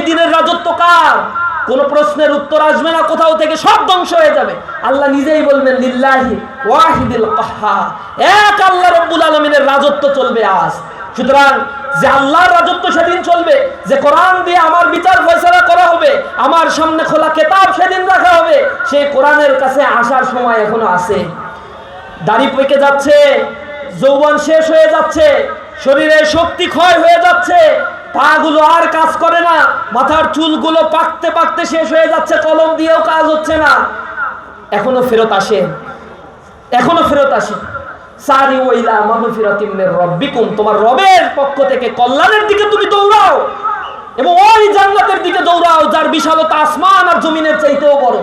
এই দিনের রাজত্ব কার? কোন প্রশ্নের উত্তর আসবে না, কোথাও থেকে সব ধ্বংস হয়ে যাবে। আল্লাহ নিজেই বলবেন, লিল্লাহি ওয়াহিদিল কাহ্হার এক আল্লাহ রব্বুল আলমিনের রাজত্ব চলবে আজ। সুতরাং যে আল্লাহর রাজত্ব সেদিন চলবে, যে কোরআন দিয়ে আমার বিচার ফয়সলা করা হবে, আমার সামনে খোলা কেতাব সেদিন রাখা হবে সেই কোরআনের কাছে আসার সময় এখনও আছে। দাড়ি পেকে যাচ্ছে, যৌবন শেষ হয়ে যাচ্ছে, শরীরের শক্তি ক্ষয় হয়ে যাচ্ছে পাগুলো আর কাজ করে না। মাথার চুলগুলো পাকতে পাকতে শেষ হয়ে যাচ্ছে, কলম দিয়েও কাজ হচ্ছে না। এখনও ফেরত আসে। এখনও ফেরত আসে। সারি ওইলা মাগফিরাতিমির রব্বিকুম, তোমার রবের পক্ষ থেকে কল্যাণের দিকে তুমি দৌড়াও এবং ওই জান্নাতের দিকে দৌড়াও, যার বিশালতা আসমান আর জমিনের চাইতেও বড়।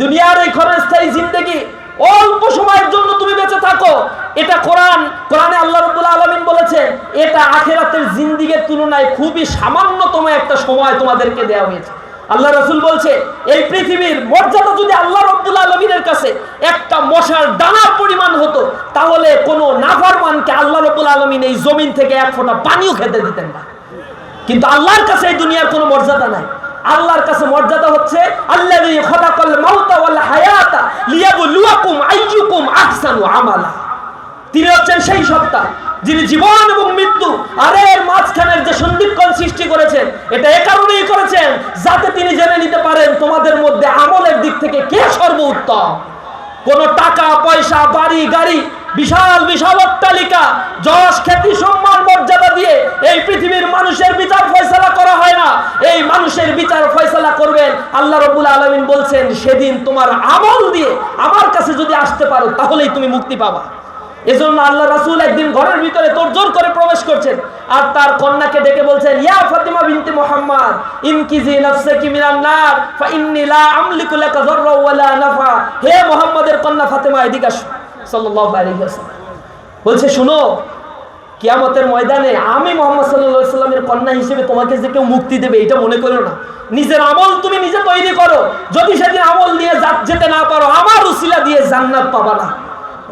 দুনিয়ার এই ক্ষণস্থায়ী জিন্দগি অল্প সময়ের জন্য তুমি বেঁচে থাকো এটা কোরআন কোরআনে আল্লাহ রব্বুল আলমিন বলেছেন এটা আখেরাতের জিন্দিগির তুলনায় খুবই সামান্যতম একটা সময় তোমাদেরকে দেওয়া হয়েছে। আল্লাহ রসুল বলছে, এই পৃথিবীর মর্যাদা যদি আল্লাহ রব্বুল আলমিনের কাছে একটা মশার ডানার পরিমাণ হতো, তাহলে কোনো নাফারমানকে আল্লাহ রব্বুল আলমিন এই জমিন থেকে এক ফোঁটা পানিও খেতে দিতেন না। কিন্তু আল্লাহর কাছে এই দুনিয়ার কোনো মর্যাদা নাই। আল্লাহর কাছে মর্যাদা হচ্ছে আল্লাহ আমালা। তিনি হচ্ছেন সেই সত্তা যিনি জীবন এবং মৃত্যু আর এর মাঝখানের যে সন্ধিক্ষণ সৃষ্টি করেছেন, এটা এ কারণেই করেছেন যাতে তিনি জেনে নিতে পারেন তোমাদের মধ্যে আমলের দিক থেকে কে সর্বোত্তম। কোন টাকা, পয়সা, বাড়ি, গাড়ি, বিশাল বিশাল অট্টালিকা, যশ, খ্যাতি, সম্মান, মর্যাদা দিয়ে এই পৃথিবীর মানুষের বিচার ফয়সালা করা হয় না। এই মানুষের বিচার ফয়সালা করবেন, আল্লাহ রবুল আলমিন বলছেন, সেদিন তোমার আমল দিয়ে আমার কাছে যদি আসতে পারো, তাহলেই তুমি মুক্তি পাবা। এজন্য আল্লাহ রাসূল একদিন ঘরের ভিতরে তোড়জোড় করে প্রবেশ করছেন। আর তার কন্যাকে ডেকে বলছেন, ইয়া ফাতিমা বিনতে মুহাম্মদ, ইনকিজি নাফসাকি মিনান নার, ফা ইন্নী লা আমলিকু লাকা যাররা ওয়ালা নাফা হে মুহাম্মদের কন্যা ফাতেমা, এদিকে আসো। সাল্লাল্লাহু আলাইহি ওয়াসাল্লাম বলছে, শুনো, কিয়ামতের ময়দানে আমি মোহাম্মদ সাল্লাল্লাহু সাল্লামের কন্যা হিসেবে তোমাকে যে কেউ মুক্তি দেবে, এটা মনে করো না। নিজের আমল তুমি নিজে তৈরি করো। যদি সেদিন আমল দিয়ে যেতে না পারো, আমার উসিলা দিয়ে জান্নাত পাবা না।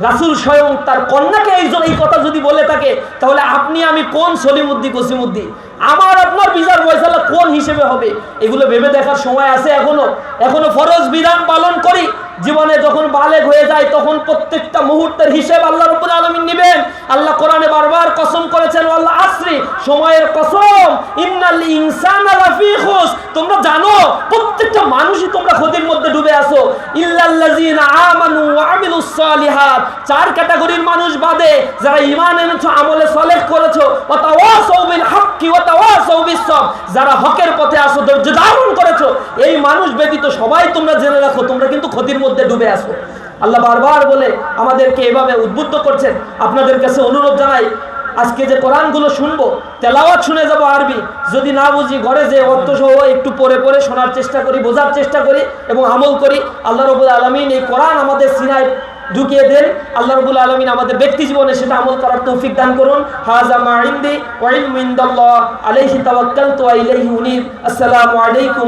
রাসুল স্বয়ং তার কন্যাকে একজন এই কথা যদি বলে থাকে, তাহলে আপনি আমি কোন সলিমুদ্দি কসিমুদ্দি আমার, আপনার বিচার ফয়সালা কোন হিসেবে হবে? এগুলো ভেবে দেখার সময় আছে এখনও। এখনও ফরজ বিধান পালন করি। জীবনে যখন বালেগ হয়ে যায়, তখন প্রত্যেকটা মুহূর্তের হিসেব আল্লাহ রব্বুল আলমিন নেবেন। আল্লাহ কোরআনে বারবার কসম করেছেন, আল্লাহ সময়ের কসম, ইন্নাল ইনসানা তোমরা জানো, প্রত্যেকটা মানুষই তোমরা ক্ষতির মধ্যে ডুবে আছো। ইল্লাল্লাযিনা আমানু ওয়া আমিলুস সালিহাত। চার ক্যাটাগরির মানুষ বাদে, যারা ঈমান এনেছো, আমলে সালেহ করেছ ওয়া তাওয়াসাউ বিল হাক্কি ওয়া তাওয়াসাউ বিস যারা হকের পথে আসো ধৈর্য ধারণ করেছ, এই মানুষ ব্যতীত সবাই তোমরা জেনে রাখো, তোমরা কিন্তু ক্ষতির মধ্যে ডুবে আসো আল্লাহ বারবার বলে, আমাদেরকে এভাবে উদ্বুদ্ধ করছেন। আপনাদের কাছে অনুরোধ জানাই আজকে যে কোরআনগুলো শুনব, তেলাওয়াত শুনে যাব আরবি, যদি না বুঝি ঘরে যে অর্থ সহ একটু পরে পরে শোনার চেষ্টা করি, বোঝার চেষ্টা করি এবং আমল করি, আল্লাহ রবুল আলমিন এই কোরআন আমাদের সিনায় ঢুকিয়ে দেন। আল্লাহ রবুল আলমিন আমাদের ব্যক্তি জীবনে সেটা আমল করার তৌফিক দান করুন। হাজা মা ইন্দি ওয়া ইলমু ইনদাল্লাহ, আলাইহি তাওয়াক্কালতু ওয়া ইলাইহি উনীব। আসসালামু আলাইকুম।